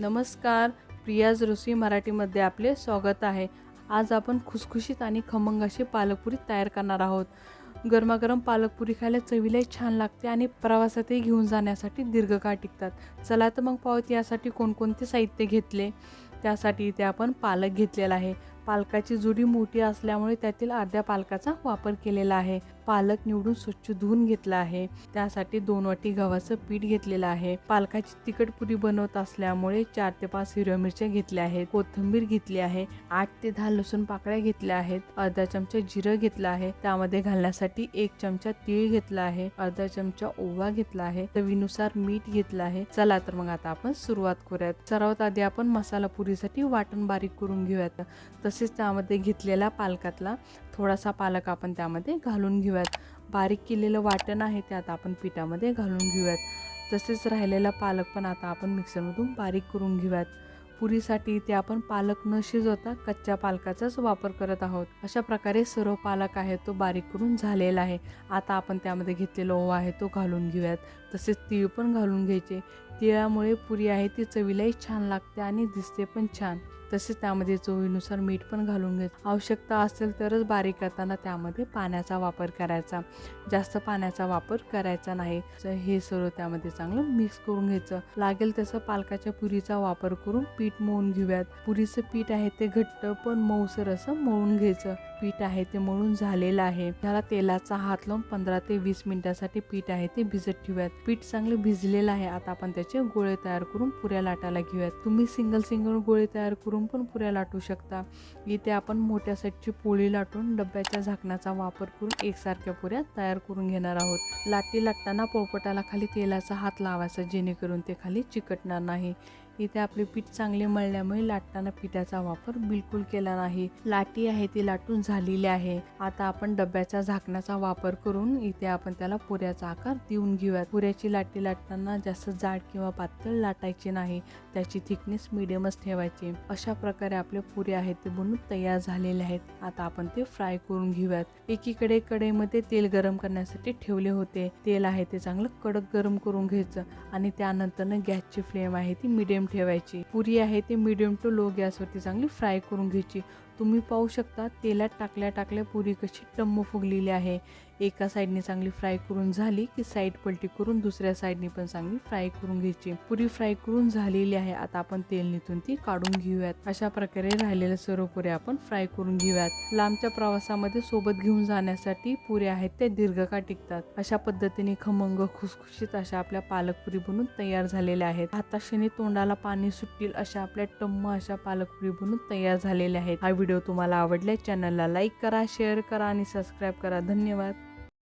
नमस्कार प्रियाज रुसी मराठीमध्ये आपले स्वागत आहे. आज आपण खुसखुशीत आणि खमंग अशी पालकपुरी तयार करणार आहोत. गरमागरम पालकपुरी खायला चवीलाही छान लागते आणि प्रवासातही घेऊन जाण्यासाठी दीर्घकाळ टिकतात. चला तर मग पाहूत यासाठी कोणकोणते साहित्य घेतले. त्यासाठी इथे आपण पालक घेतलेला आहे. पालकाची जुडी मोठी असल्यामुळे त्यातील अर्ध्या पालकाचा वापर केलेला आहे. पालक निवडून स्वच्छ धुवून घेतला आहे. त्यासाठी दोन वाटी गव्हाचं पीठ घेतलेलं आहे. पालकाची तिखट पुरी बनवत असल्यामुळे चार ते पाच हिरव्या मिरच्या घेतल्या आहेत. कोथिंबीर घेतली आहे. आठ ते दहा लसूण पाकळ्या घेतल्या आहेत. अर्धा चमचा जिरं घेतलं आहे. त्यामध्ये घालण्यासाठी एक चमचा तीळ घेतला आहे. अर्धा चमचा ओवा घेतला आहे. चवीनुसार मीठ घेतलं आहे. चला तर मग आता आपण सुरुवात करूयात. सर्वात आधी आपण मसाला पुरीसाठी वाटण बारीक करून घेऊयात. तसेच त्यामध्ये घेतलेला पालकातला थोडासा पालक आपण त्यामध्ये घालून घेऊ घेऊयात. बारीक केलेलं वाटण आहे ते आता आपण पिठामध्ये घालून घेऊयात. तसेच राहिलेला पालक पण आता आपण मिक्सरमधून बारीक करून घेऊयात. पुरीसाठी इथे आपण पालक न शिजवता कच्च्या पालकाचाच वापर करत आहोत. अशा प्रकारे सर्व पालक आहे तो बारीक करून झालेला आहे. आता आपण त्यामध्ये घेतलेला ओवा आहे तो घालून घेऊयात. तसेच तीळ पण घालून घ्यायचे. तिळामुळे पुरी आहे ती चवीलाही छान लागते आणि दिसते पण छान. तसेच त्यामध्ये चवीनुसार मीठ पण घालून घ्यायचं आवश्यकता असेल तरच बारीक करताना त्यामध्ये पाण्याचा वापर करायचा. जास्त पाण्याचा वापर करायचा नाही. तर हे सर्व त्यामध्ये चांगलं मिक्स करून घ्यायचं. लागेल तसं पालकाच्या पुरीचा वापर करून पीठ मळून घेऊयात. पुरीचं पीठ आहे ते घट्ट पण मऊसर असं मळून घ्यायचं. पीठ आहे ते मळून झालेलं आहे. त्याला तेलाचा हात लावून पंधरा ते वीस मिनिटासाठी पीठ आहे ते भिजत ठेवूयात. पीठ चांगले भिजलेलं आहे. आता आपण त्याचे गोळे तयार करून पुऱ्या लाटायला घेऊयात. तुम्ही सिंगल सिंगल गोळे तयार करून पण पुऱ्या लाटू शकता. इथे आपण मोठ्या साईजची पोळी लाटून डब्याच्या झाकणाचा वापर करून एकसारख्या पुऱ्या तयार करून घेणार आहोत. लाटी लाटताना पोळपटाला खाली तेलाचा हात लावायचा जेणेकरून ते खाली चिकटणार नाही. इथे आपले पीठ चांगले मळल्यामुळे लाटताना पिठाचा वापर बिलकुल केला नाही. लाटी आहे ती लाटून झालेली आहे. आता आपण डब्याच्या झाकणाचा वापर करून इथे आपण त्याला पुऱ्याचा आकार देऊन घेऊयात. पुऱ्याची लाटी लाटताना जास्त जाड किंवा पातळ लाटायची नाही. त्याची थिकनेस मिडियमच ठेवायची. अशा प्रकारे आपले पुरे आहेत ते बनून तयार झालेले आहेत. आता आपण ते फ्राय करून घेऊयात. एकीकडे कढईमध्ये तेल गरम करण्यासाठी ठेवले होते. तेल आहे ते चांगलं कडक गरम करून घ्यायचं आणि त्यानंतर गॅसची फ्लेम आहे ती मिडियम ठेवायची. पुरी आहे ती मिडियम टू लो गॅसवरती चांगली फ्राय करून घ्यायची. तुम्ही पाहू शकता तेलात टाकल्या टाकल्या पुरी कशी टम्म फुगलेली आहे. एका साईडने चांगली फ्राय करून झाली की साईड पलटी करून दुसऱ्या साईडने पण चांगली फ्राय करून घ्यायची. पुरी फ्राय करून झालेली आहे. आता आपण तेल निथून ती काढून घेऊयात. अशा प्रकारे राहिलेल्या सर्व पुऱ्या आपण फ्राय करून घेऊयात. लांबच्या प्रवासामध्ये सोबत घेऊन जाण्यासाठी पुऱ्या आहेत त्या दीर्घकाळ टिकतात. अशा पद्धतीने खमंग खुसखुशीत अशा आपल्या पालकपुरी बनून तयार झालेल्या आहेत. हाताशीने तोंडाला पाणी सुटतील अशा आपल्या टम्म अशा पालकपुरी बनून तयार झालेल्या आहेत. हा व्हिडिओ तुम्हाला आवडल्यास चॅनलला लाईक करा शेअर करा आणि सबस्क्राईब करा. धन्यवाद.